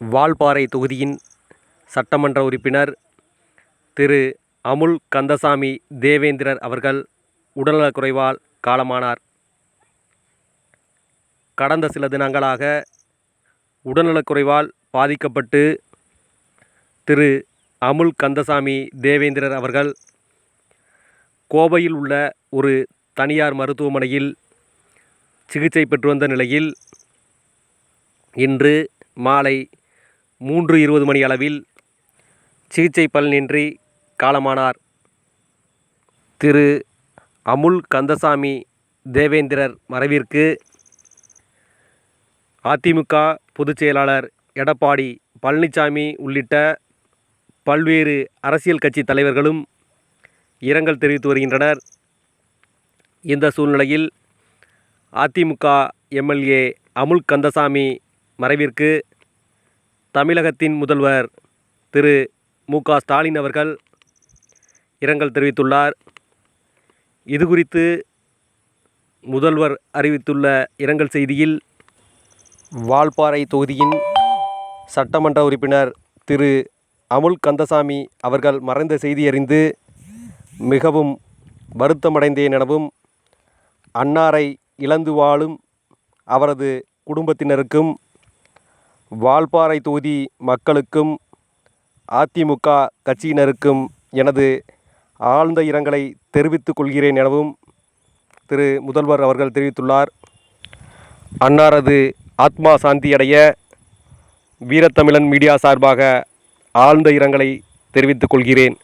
வால்பாறை தொகுதியின் சட்டமன்ற உறுப்பினர் திரு அமுல் கந்தசாமி தேவேந்திரர் அவர்கள் உடல்நலக்குறைவால் காலமானார். கடந்த சில தினங்களாக உடல்நலக்குறைவால் பாதிக்கப்பட்டு திரு அமுல் கந்தசாமி தேவேந்திரர் அவர்கள் கோவையில் உள்ள ஒரு தனியார் மருத்துவமனையில் சிகிச்சை பெற்று வந்த நிலையில் இன்று மாலை மூன்று இருபது மணி அளவில் சிகிச்சை பலனின்றி காலமானார். திரு. அமுல் கந்தசாமி தேவேந்திரர் மறைவிற்கு அதிமுக பொதுச் செயலாளர் எடப்பாடி பழனிசாமி உள்ளிட்ட பல்வேறு அரசியல் கட்சி தலைவர்களும் இரங்கல் தெரிவித்து வருகின்றனர். இந்த சூழ்நிலையில் அதிமுக எம்எல்ஏ அமுல் கந்தசாமி மறைவிற்கு தமிழகத்தின் முதல்வர் திரு. மு. க. ஸ்டாலின் அவர்கள் இரங்கல் தெரிவித்துள்ளார். இது குறித்து முதல்வர் அறிவித்துள்ள இரங்கல் செய்தியில் வால்பாறை தொகுதியின் சட்டமன்ற உறுப்பினர் திரு. அமுல் கந்தசாமி அவர்கள் மறைந்த செய்தி அறிந்து மிகவும் வருத்தமடைந்தேன் எனவும் அன்னாரை இழந்து வாழும் அவரது குடும்பத்தினருக்கும் வால்பாறை தொகுதி மக்களுக்கும் அதிமுக கட்சியினருக்கும் எனது ஆழ்ந்த இரங்கலை தெரிவித்துக் கொள்கிறேன் எனவும் திரு முதல்வர் அவர்கள் தெரிவித்துள்ளார். அன்னாரது ஆத்மா சாந்தியடைய வீரத்தமிழன் மீடியா சார்பாக ஆழ்ந்த இரங்கலை தெரிவித்துக் கொள்கிறேன்.